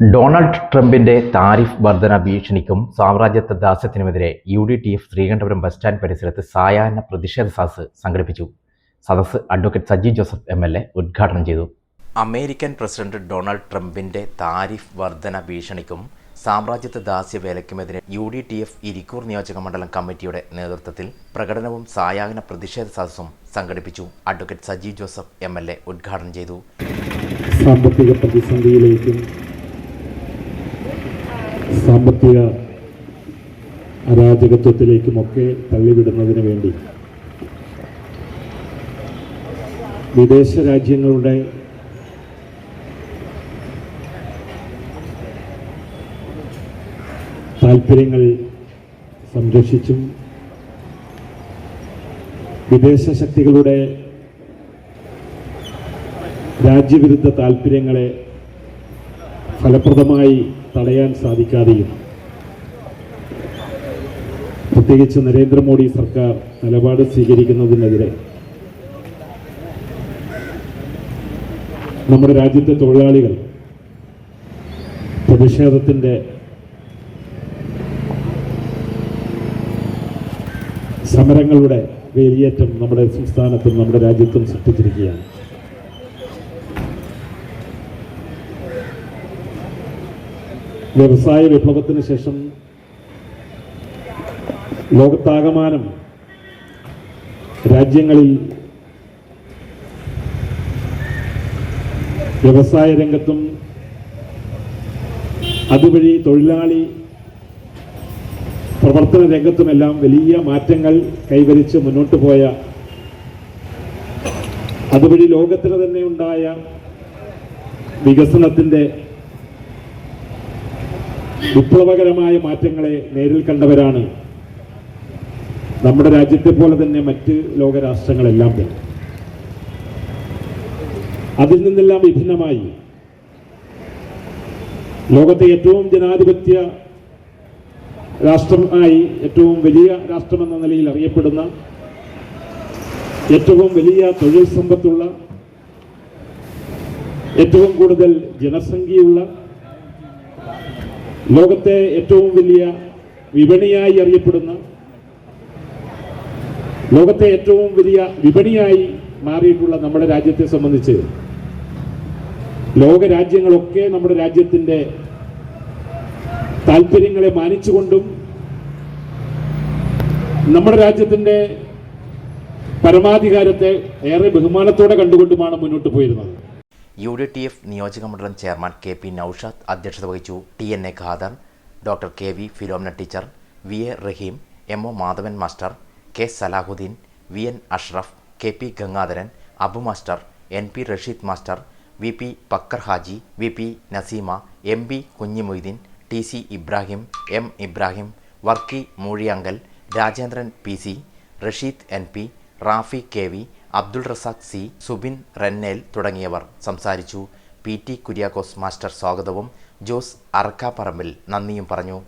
Donald ട്രംപിന്റെ tariff വർധന ഭീഷണിക്കും സാമ്രാജ്യത്വ ദാസ്യത്തിനുമെതിരെ U D T F Sreekandapuram bus stand പരിസരത്ത് സായാഹ്ന പ്രതിഷേധ സദസ്സ് സംഘടിപ്പിച്ചു. സദസ്സ് advocate Saji Joseph M L A ഉദ്ഘാടനം ചെയ്തു. അമേരിക്കൻ പ്രസിഡന്റ് ഡൊണാൾഡ് ട്രംപിന്റെ താരിഫ് വർധന ഭീഷണിക്കും സാമ്രാജ്യത്വ ദാസ്യ വേലയ്ക്കുമെതിരെ U D T F Irikkur നിയോജക മണ്ഡലം കമ്മിറ്റിയുടെ നേതൃത്വത്തിൽ പ്രകടനവും സായാഹ്ന പ്രതിഷേധ സദസ്സും സംഘടിപ്പിച്ചു. Advocate Saji Joseph M L A ഉദ്ഘാടനം ചെയ്തു. സാമ്പത്തിക പ്രതിസന്ധിയിലേക്കും സാമ്പത്തിക അരാജകത്വത്തിലേക്കുമൊക്കെ തള്ളിവിടുന്നതിന് വേണ്ടി വിദേശ രാജ്യങ്ങളുടെ താല്പര്യങ്ങൾ സംരക്ഷിച്ചും വിദേശ ശക്തികളുടെ രാജ്യവിരുദ്ധ താല്പര്യങ്ങളെ ഫലപ്രദമായി തടയാൻ സാധിക്കാതെയും. പ്രത്യേകിച്ച് നരേന്ദ്രമോദി സർക്കാർ നിലപാട് സ്വീകരിക്കുന്നതിനെതിരെ. നമ്മുടെ രാജ്യത്തെ തൊഴിലാളികൾ പ്രതിഷേധത്തിന്റെ സമരങ്ങളുടെ വേലിയേറ്റം നമ്മുടെ സംസ്ഥാനത്തും നമ്മുടെ രാജ്യത്തും സൃഷ്ടിച്ചിരിക്കുകയാണ്. വ്യവസായ വിപ്ലവത്തിന് ശേഷം ലോകത്താകമാനം രാജ്യങ്ങളിൽ വ്യവസായ രംഗത്തും അതുവഴി തൊഴിലാളി പ്രവർത്തന രംഗത്തുമെല്ലാം വലിയ മാറ്റങ്ങൾ കൈവരിച്ച് മുന്നോട്ട് പോയ അതുവഴി ലോകത്തിന് തന്നെ ഉണ്ടായ വികസനത്തിന്റെ വിപ്ലവകരമായ മാറ്റങ്ങളെ നേരിൽ കണ്ടവരാണ് നമ്മുടെ രാജ്യത്തെ പോലെ തന്നെ മറ്റ് ലോകരാഷ്ട്രങ്ങളെല്ലാം തന്നെ. അതിൽ നിന്നെല്ലാം വിഭിന്നമായി ലോകത്തെ ഏറ്റവും ജനാധിപത്യ രാഷ്ട്രമായി ഏറ്റവും വലിയ രാഷ്ട്രമെന്ന നിലയിൽ അറിയപ്പെടുന്ന ഏറ്റവും വലിയ തൊഴിൽ സമ്പത്തുള്ള ഏറ്റവും കൂടുതൽ ജനസംഖ്യയുള്ള ലോകത്തെ ഏറ്റവും വലിയ വിപണിയായി അറിയപ്പെടുന്ന ലോകത്തെ ഏറ്റവും വലിയ വിപണിയായി മാറിയിട്ടുള്ള നമ്മുടെ രാജ്യത്തെ സംബന്ധിച്ച് ലോകരാജ്യങ്ങളൊക്കെ നമ്മുടെ രാജ്യത്തിന്റെ താല്പര്യങ്ങളെ മാനിച്ചുകൊണ്ടും നമ്മുടെ രാജ്യത്തിന്റെ പരമാധികാരത്തെ ഏറെ ബഹുമാനത്തോടെ കണ്ടുകൊണ്ടുമാണ് മുന്നോട്ട് പോയിരുന്നത്. യു ഡി ടി എഫ് നിയോജക മണ്ഡലം ചെയർമാൻ കെ പി നൌഷാദ് അധ്യക്ഷത വഹിച്ചു T N A Khader doctor K V Philomina teacher V A Raheem M O Madhavan master K Salahuddin V N Ashraf K P Gangadharan Abu master N P Rasheed master V P Pakkar Haji V P Naseema M P Kunhimoideen T C Ibrahim M Ibrahim Varkey Moozhiyankal Rajendran P C Rasheed N P Rafi K V Abdul Razak C Subin Rennel തുടങ്ങിയവർ സംസാരിച്ചു. P T Kuriakose master സ്വാഗതവും. ജോസ് അറക്കാപ്പറമ്പിൽ നന്ദിയും പറഞ്ഞു.